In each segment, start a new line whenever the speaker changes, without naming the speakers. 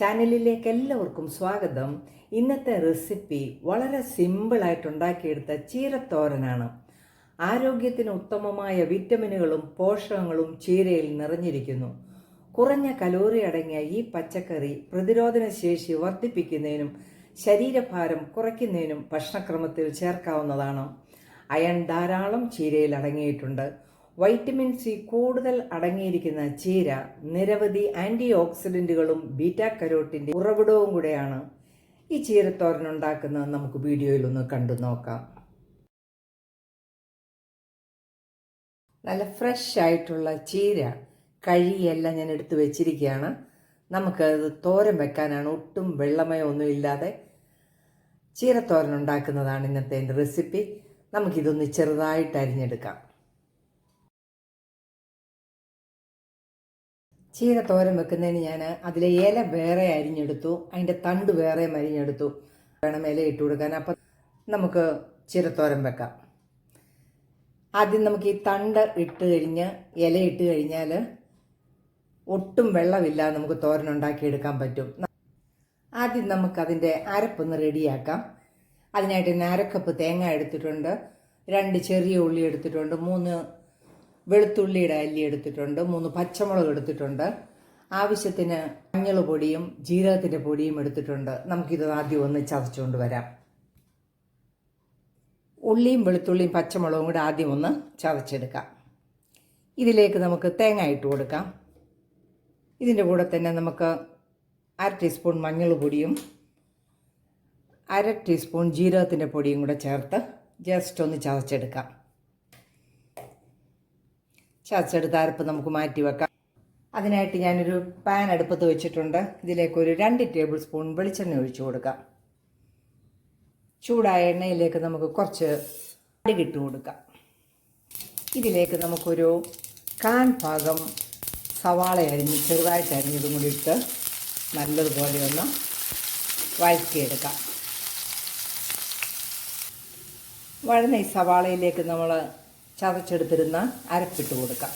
ചാനലിലേക്ക് എല്ലാവർക്കും സ്വാഗതം. ഇന്നത്തെ റെസിപ്പി വളരെ സിമ്പിളായിട്ട് ഉണ്ടാക്കിയെടുത്ത ചീരത്തോരനാണ്. ആരോഗ്യത്തിന് ഉത്തമമായ വിറ്റമിനുകളും പോഷകങ്ങളും ചീരയിൽ നിറഞ്ഞിരിക്കുന്നു. കുറഞ്ഞ കലോറി അടങ്ങിയ ഈ പച്ചക്കറി പ്രതിരോധന ശേഷി വർദ്ധിപ്പിക്കുന്നതിനും ശരീരഭാരം കുറയ്ക്കുന്നതിനും ഭക്ഷണക്രമത്തിൽ ചേർക്കാവുന്നതാണ്. അയൺ ധാരാളം ചീരയിൽ അടങ്ങിയിട്ടുണ്ട്. വൈറ്റമിൻ സി കൂടുതൽ അടങ്ങിയിരിക്കുന്ന ചീര നിരവധി ആന്റി ഓക്സിഡന്റുകളും ബീറ്റ കരോട്ടിന്റെ ഉറവിടവും കൂടെയാണ് ഈ ചീരത്തോരൻ ഉണ്ടാക്കുന്നത്. നമുക്ക് വീഡിയോയിൽ ഒന്ന് കണ്ടു നോക്കാം. നല്ല ഫ്രഷ് ആയിട്ടുള്ള ചീര കഴിയെല്ലാം ഞാൻ എടുത്തു വെച്ചിരിക്കുകയാണ്. നമുക്ക് നമുക്കത് തോരൻ വെക്കാനാണ്. ഒട്ടും വെള്ളമയമൊന്നും ഇല്ലാതെ ചീരത്തോരൻ ഉണ്ടാക്കുന്നതാണ് ഇന്നത്തെ റെസിപ്പി നമുക്കിതൊന്ന് ചെറുതായിട്ട് അരിഞ്ഞെടുക്കാം. ചീര തോരൻ വെക്കുന്നതിന് ഞാൻ അതിലെ ഇല വേറെ അരിഞ്ഞെടുത്തു. അതിന്റെ തണ്ട് വേറെ അരിഞ്ഞെടുത്തു. വേണം ഇല ഇട്ട് കൊടുക്കാൻ. അപ്പം നമുക്ക് ചീരത്തോരൻ വെക്കാം. ആദ്യം നമുക്ക് ഈ തണ്ട് ഇട്ട് കഴിഞ്ഞ് ഇല ഇട്ട് കഴിഞ്ഞാൽ ഒട്ടും വെള്ളമില്ലാതെ നമുക്ക് തോരൻ ഉണ്ടാക്കിയെടുക്കാൻ പറ്റും. ആദ്യം നമുക്കതിന്റെ അരപ്പൊന്ന് റെഡിയാക്കാം. അതിനായിട്ട് അരക്കപ്പ് തേങ്ങ എടുത്തിട്ടുണ്ട്. രണ്ട് ചെറിയ ഉള്ളി എടുത്തിട്ടുണ്ട്. മൂന്ന് വെളുത്തുള്ളിയുടെ അല്ലി എടുത്തിട്ടുണ്ട് മൂന്ന് പച്ചമുളക് എടുത്തിട്ടുണ്ട് ആവശ്യത്തിന് മഞ്ഞൾ പൊടിയും ജീരകത്തിന്റെ പൊടിയും എടുത്തിട്ടുണ്ട്. നമുക്കിത് ആദ്യം ഒന്ന് ചതച്ചുകൊണ്ട് വരാം. ഉള്ളിയും വെളുത്തുള്ളിയും പച്ചമുളകും കൂടെ ആദ്യം ഒന്ന് ചതച്ചെടുക്കാം. ഇതിലേക്ക് നമുക്ക് തേങ്ങ ഇട്ട് കൊടുക്കാം. ഇതിന്റെ കൂടെ തന്നെ നമുക്ക് അര ടീസ്പൂൺ മഞ്ഞൾ പൊടിയും അര ടീസ്പൂൺ ജീരകത്തിന്റെ പൊടിയും കൂടെ ചേർത്ത് ജസ്റ്റ് ഒന്ന് ചതച്ചെടുക്കാം. ചതച്ചെടുത്ത അരപ്പ് നമുക്ക് മാറ്റി വെക്കാം. അതിനായിട്ട് ഞാനൊരു പാൻ അടുപ്പത്ത് വെച്ചിട്ടുണ്ട്. ഇതിലേക്ക് ഒരു രണ്ട് ടേബിൾ സ്പൂൺ വെളിച്ചെണ്ണ ഒഴിച്ചു കൊടുക്കാം. ചൂടായ എണ്ണയിലേക്ക് നമുക്ക് കുറച്ച് അടികിട്ട് കൊടുക്കാം. ഇതിലേക്ക് നമുക്കൊരു കാൻ ഭാഗം സവാള അരിഞ്ഞ് ചെറുതായിട്ട് അരിഞ്ഞതും കൂടി ഇട്ട് നല്ലതുപോലെ ഒന്ന് വഴറ്റിയെടുക്കാം. വഴന്ന ഈ സവാളയിലേക്ക് നമ്മൾ ചതച്ചെടുത്തിരുന്ന അരപ്പിട്ട് കൊടുക്കാം.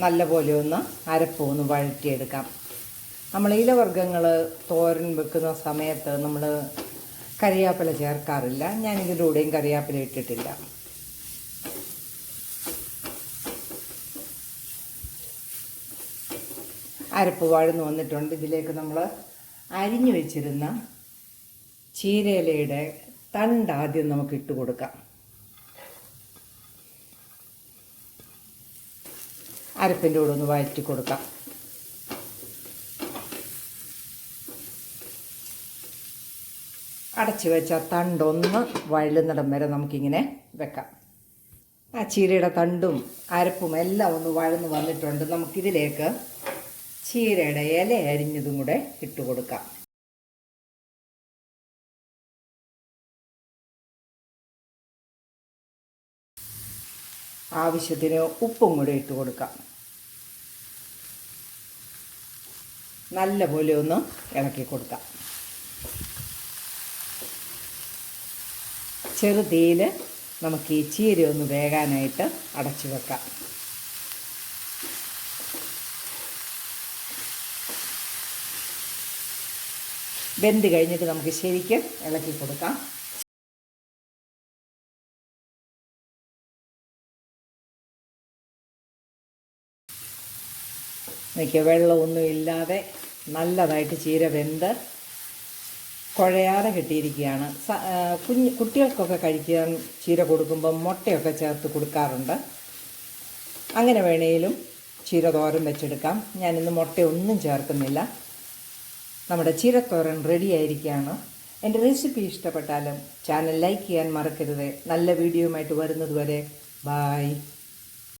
നല്ലപോലെ ഒന്ന് അരപ്പ് ഒന്ന് വഴറ്റിയെടുക്കാം. നമ്മൾ ഇലവർഗങ്ങൾ തോരൻ വെക്കുന്ന സമയത്ത് നമ്മൾ കറിവേപ്പില ചേർക്കാറില്ല. ഞാൻ ഇതിന്റെ കൂടെയും കറിവേപ്പില ഇട്ടിട്ടില്ല. അരപ്പ് വഴന്നു വന്നിട്ടുണ്ട്. ഇതിലേക്ക് നമ്മൾ അരിഞ്ഞു വെച്ചിരുന്ന ചീരയിലയുടെ തണ്ട് ആദ്യം നമുക്ക് ഇട്ട് കൊടുക്കാം. അരപ്പിന്റെ കൂടെ ഒന്ന് വഴറ്റി കൊടുക്കാം. അടച്ചു വെച്ച തണ്ടൊന്ന് വഴുന്നിടം വരെ നമുക്കിങ്ങനെ വെക്കാം. ആ ചീരയുടെ തണ്ടും അരപ്പും എല്ലാം ഒന്ന് വഴന്ന് വന്നിട്ടുണ്ട്. നമുക്കിതിലേക്ക് ചീരയുടെ ഇല അരിഞ്ഞതും കൂടെ ഇട്ട് കൊടുക്കാം. ആവശ്യത്തിന് ഉപ്പും കൂടെ ഇട്ട് കൊടുക്കാം. നല്ല പോലെ ഒന്ന് ഇളക്കി കൊടുക്കാം. ചെറുതീയിൽ നമുക്ക് ഈ ചീര ഒന്ന് വേകാനായിട്ട് അടച്ചു വെക്കാം. വെന്ത് കഴിഞ്ഞിട്ട് നമുക്ക് ശരിക്കും ഇളക്കി കൊടുക്കാം. നോക്കിയ വെള്ളമൊന്നും ഇല്ലാതെ നല്ലതായിട്ട് ചീര വെന്ത് കുഴയാതെ കിട്ടിയിരിക്കുകയാണ്. കുഞ്ഞ് കുട്ടികൾക്കൊക്കെ കഴിക്കാൻ ചീര കൊടുക്കുമ്പം മുട്ടയൊക്കെ ചേർത്ത് കൊടുക്കാറുണ്ട്. അങ്ങനെ വേണേലും ചീര തോരൻ വെച്ചെടുക്കാം. ഞാനിന്ന് മുട്ടയൊന്നും ചേർക്കുന്നില്ല. നമ്മുടെ ചീരത്തോരൻ റെഡി ആയിരിക്കുകയാണ്. എന്റെ റെസിപ്പി ഇഷ്ടപ്പെട്ടാലും ചാനൽ ലൈക്ക് ചെയ്യാൻ മറക്കരുത്. നല്ല വീഡിയോയുമായിട്ട് വരുന്നതുവരെ ബായ്